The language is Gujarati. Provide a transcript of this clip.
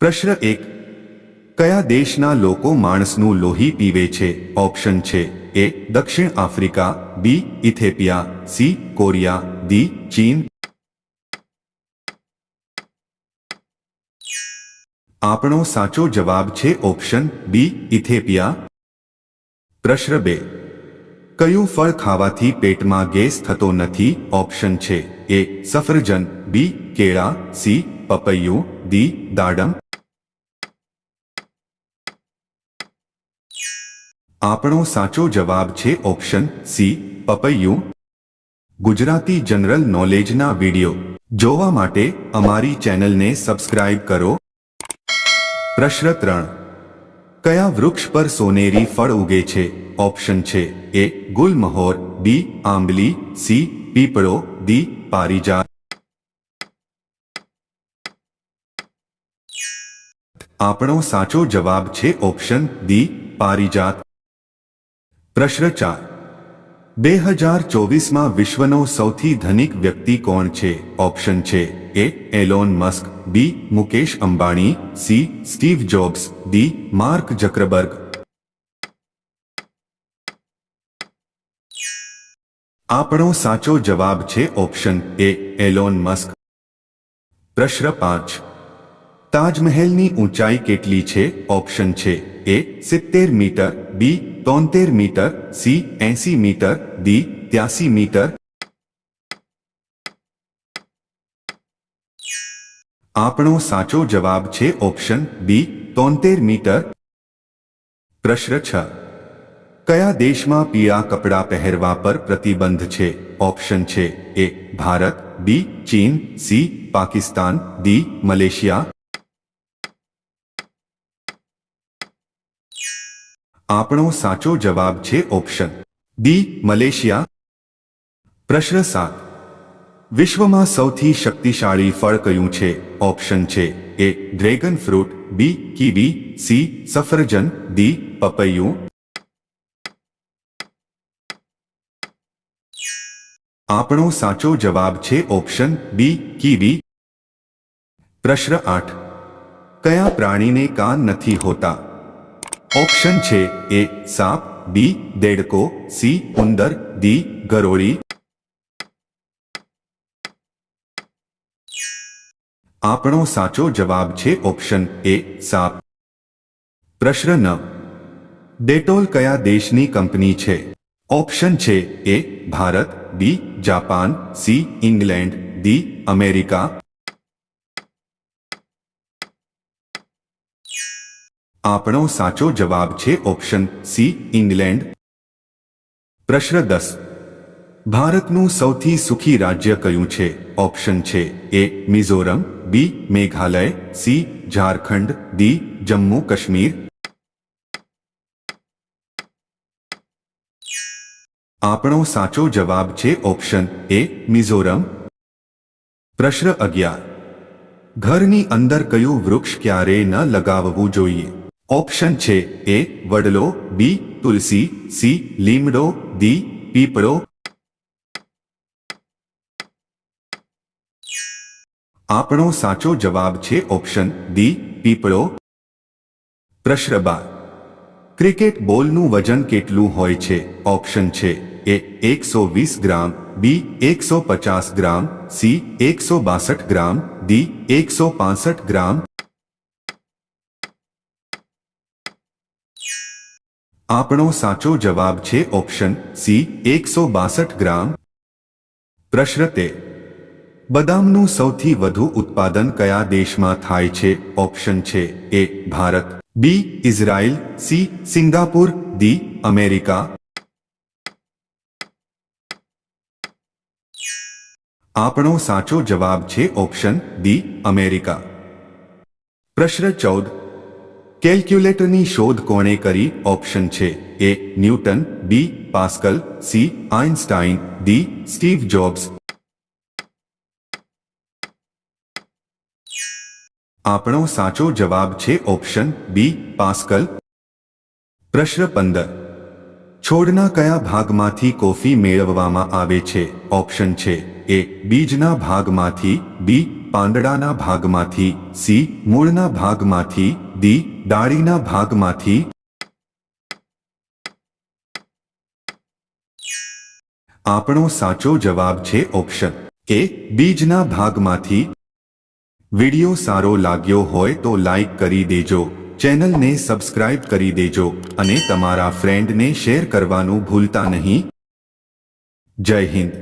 પ્રશ્ન એક, કયા દેશના લોકો માણસનું લોહી પીવે છે? ઓપ્શન છે એ, દક્ષિણ Africa, B, Ethiopia, C, Korea, D, ચીન. આપણો સાચો જવાબ છે ઓપ્શન બી, ઇથેપિયા. પ્રશ્ન બે, કયું ફળ ખાવાથી પેટમાં ગેસ થતો નથી? ઓપ્શન છે એ, સફરજન, બી, કેળા, સી, પપૈયું, ડી, દાડમ. આપણો સાચો જવાબ છે ઓપ્શન સી, પપૈયું. ગુજરાતી જનરલ નોલેજના વીડિયો. જોવા માટે અમારી ચેનલને સબસ્ક્રાઇબ કરો. પ્રશ્ન ત્રણ. કયા વૃક્ષ પર સોનેરી ફળ ઉગે છે? ઓપ્શન છે એ, ગુલમહોર, બી, આંબલી, સી, પીપળો દી પારિજાત. આપણો સાચો જવાબ છે ઓપ્શન દી પારિજાત. પ્રશ્ન ચાર બે હજાર ચોવીસમાં વિશ્વનો સૌથી ધનિક વ્યક્તિ કોણ છે? ઓપ્શન છે A Elon Musk, B Mukesh Ambani, C Steve Jobs, D Mark Zuckerberg આપણો સાચો જવાબ છે ઓપ્શન એ એલોન મસ્ક. પ્રશ્ન પાંચ. તાજમહેલની ઊંચાઈ કેટલી છે? ઓપ્શન છે એ સિત્તેર મીટર, બી તોતેર મીટર, સી, એસી મીટર, ડી, ત્યાસી મીટર. આપણો સાચો જવાબ છે ઓપ્શન બી, તોતેર મીટર. પ્રશ્ન છ. કયા દેશમાં પીળા કપડાં પહેરવા પર પ્રતિબંધ છે? ઓપ્શન છે એ, ભારત, બી, ચીન, સી, પાકિસ્તાન, ડી, મલેશિયા. આપણો સાચો જવાબ છે ઓપ્શન. D Malaysia. પ્રશ્ન સાત. વિશ્વમાં સૌથી શક્તિશાળી ફળ કયું છે? ઓપ્શન છે A, dragon fruit, B, kiwi, C, સફરજન, ડી, પપૈયું. આપણો સાચો જવાબ છે ઓપ્શન બી, કીવી. પ્રશ્ન આઠ. કયા પ્રાણીને કાન નથી હોતા? ઓપ્શન છે એ, સાપ, બી, દેડકો, સી, ઉંદર, ડી, ગરોળી. આપણો સાચો જવાબ છે ઓપ્શન એ, સાપ. પ્રશ્ન ડેટોલ કયા દેશની કંપની છે? ઓપ્શન છે A, Bharat, B, Japan, C, England, D, America. આપણો સાચો જવાબ છે ઓપ્શન સી, ઇંગ્લેન્ડ. પ્રશ્ન દસ. ભારતનું સૌથી સુખી રાજ્ય કયું છે? ઓપ્શન છે A, Mizoram, B, Meghalaya, C, Jharkhand, D, Jammu Kashmir. આપણો સાચો જવાબ છે ઓપ્શન એ, મિઝોરમ. પ્રશ્ન અગિયાર. ઘરની અંદર કયું વૃક્ષ ક્યારેય ન લગાવવું જોઈએ? ઓપ્શન છે એ, વડલો, બી, તુલસી, સી, લીમડો, ડી, પીપળો. આપણો સાચો જવાબ છે ઓપ્શન ડી, પીપળો. પ્રશ્ન બાર ક્રિકેટ બોલનું વજન કેટલું હોય છે? ઓપ્શન છે એ, એકસો વીસ ગ્રામ, બી, એકસો પચાસ ગ્રામ, સી, એકસો બાસઠ ગ્રામ, ડી, એકસો પાસઠ ગ્રામ. આપણો સાચો જવાબ છે ઓપ્શન સી, એકસો બાસઠ ગ્રામ. પ્રશ્ન તે, બદામનું સૌથી વધુ ઉત્પાદન કયા દેશમાં થાય છે? ઓપ્શન છે A, Bharat. B, Israel. C, Singapore. D, America. આપણો સાચો જવાબ છે ઓપ્શન ડી અમેરિકા. પ્રશ્ન ચૌદ કેલ્ક્યુલેટરની શોધ કોણે કરી? ઓપ્શન છે A Newton, B Pascal, C Einstein, D Steve Jobs. આપણો સાચો જવાબ છે ઓપ્શન બી પાસ્કલ. પ્રશ્ન પંદર. છોડના કયા ભાગમાંથી કોફી મેળવવામાં આવે છે? ઓપ્શન છે એ બીજના ભાગમાંથી, બી પાંદડાના ભાગમાંથી, સી મૂળના ભાગમાંથી ડી ડાળીના ભાગમાંથી આપણો સાચો જવાબ છે ઓપ્શન કે બીજના ભાગમાંથી વિડિયો સારો લાગ્યો હોય તો લાઈક કરી દેજો, ચેનલને સબસ્ક્રાઇબ કરી દેજો અને તમારા ફ્રેન્ડને શેર કરવાનું ભૂલતા નહીં. જય હિન્દ.